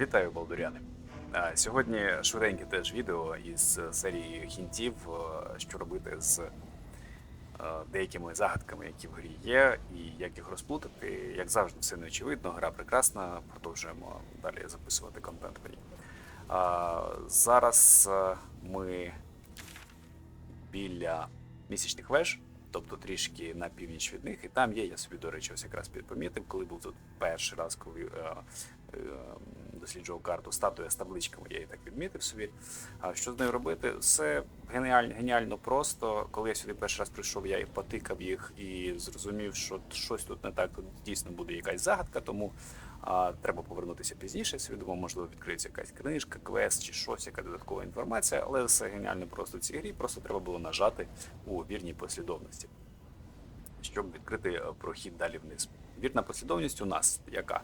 Вітаю, балдуряни. Сьогодні швиденьке теж відео із серії хінтів, е, що робити з е, деякими загадками, які в грі є, і як їх розплутати. Як завжди, все неочевидно, гра прекрасна. Продовжуємо далі записувати контент ній. Зараз е, ми біля місячних веж, тобто трішки на північ від них, і там є. Я собі, до речі, ось якраз помітив, коли був тут перший раз, коли досліджував карту статуя з табличками, я її так відмітив собі. А що з нею робити? Все геніально, геніально просто. Коли я сюди перший раз прийшов, я і потикав їх і зрозумів, що щось тут не так, тут дійсно буде якась загадка, тому а, треба повернутися пізніше. Свідомо, можливо, відкриється якась книжка, квест чи щось, яка додаткова інформація, але все геніально просто в цій грі. Просто треба було нажати у вірній послідовності, щоб відкрити е, прохід далі вниз. Вірна послідовність у нас яка?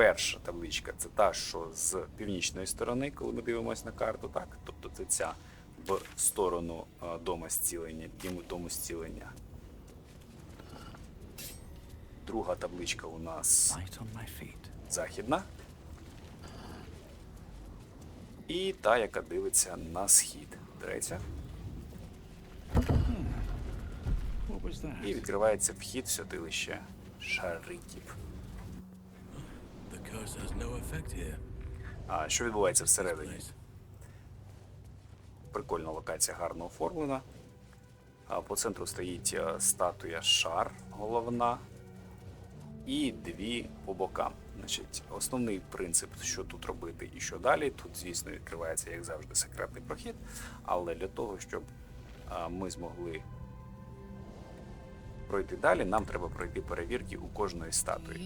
Перша табличка це та, що з північної сторони, коли ми дивимося на карту, так? Тобто це ця в сторону е, дома зцілення, діму дому зцілення. Друга табличка у нас західна. І та, яка дивиться на схід. Третя. That? І відкривається вхід в святилище Шариків. А що відбувається всередині? Прикольна локація, гарно оформлена. А по центру стоїть е, статуя шар головна. І дві по бокам. Значить, основний принцип, що тут робити і що далі. Тут, звісно, відкривається, як завжди, секретний прохід. Але для того, щоб ми змогли пройти далі, нам треба пройти перевірки у кожної статуї.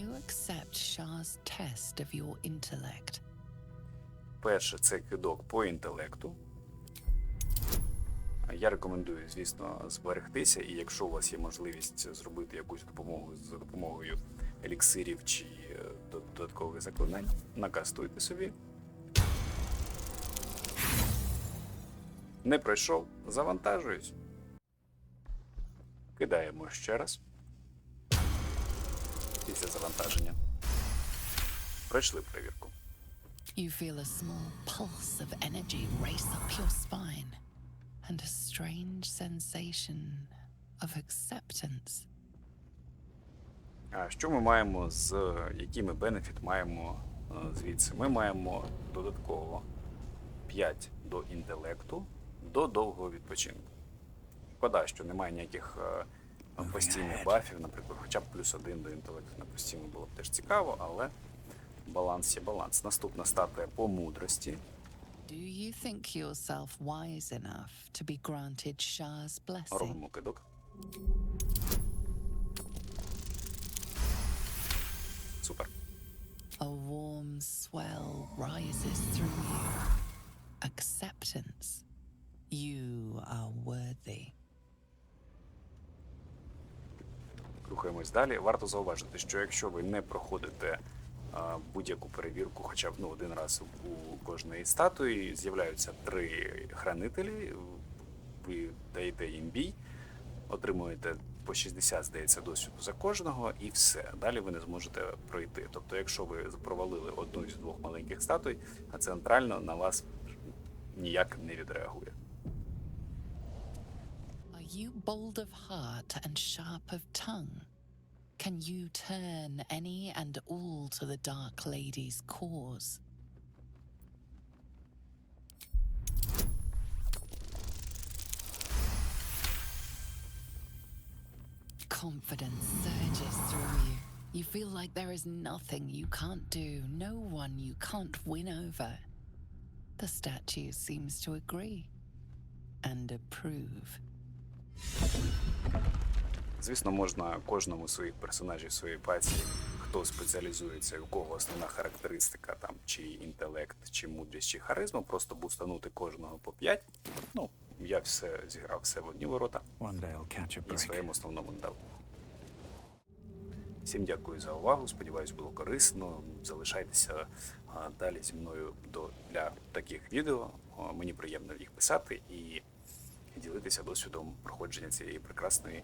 Перше це кидок по інтелекту. Я рекомендую, звісно, зберегтися, і якщо у вас є можливість зробити якусь допомогу за допомогою еліксирів чи е, додаткових заклинань, накастуйте собі. Не пройшов, завантажуюсь. Кидаємо ще раз. Після завантаження. Пройшли перевірку. You feel a small pulse of energy race up your spine and a strange sensation of acceptance. А що ми маємо з який ми бенефіт маємо е, звідси? Ми маємо додатково 5 до інтелекту до довгого відпочинку. Шкода, що немає ніяких е, постійних бафів, наприклад, хоча б плюс один до інтелекту на постійно було б теж цікаво, але баланс є баланс. Наступна статуя по мудрості. Do you think yourself wise enough to be granted Shah's blessing? Робимо кидок. Супер. A warm swell rises through you. Acceptance. You are worthy. Рухаємось далі. Варто зауважити, що якщо ви не проходите будь-яку перевірку, хоча б ну, один раз у кожної статуї, з'являються три хранителі, ви даєте їм бій, отримуєте по 60, здається, досвіду за кожного, і все. Далі ви не зможете пройти. Тобто, якщо ви провалили одну з двох маленьких статуй, а центрально на вас ніяк не відреагує. You bold of heart and sharp of tongue? Can you turn any and all to the Dark Lady's cause? Confidence surges through you. You feel like there is nothing you can't do, no one you can't win over. The statue seems to agree and approve. Звісно, можна кожному своїх персонажів своєї паці, хто спеціалізується, у кого основна характеристика, там чи інтелект, чи мудрість, чи харизма, просто бустанути кожного по 5. Ну, я все зіграв все в одні ворота і своєму основному дав. Всім дякую за увагу. Сподіваюсь, було корисно. Залишайтеся далі зі мною до, для таких відео. Мені приємно їх писати ділитися досвідом проходження цієї прекрасної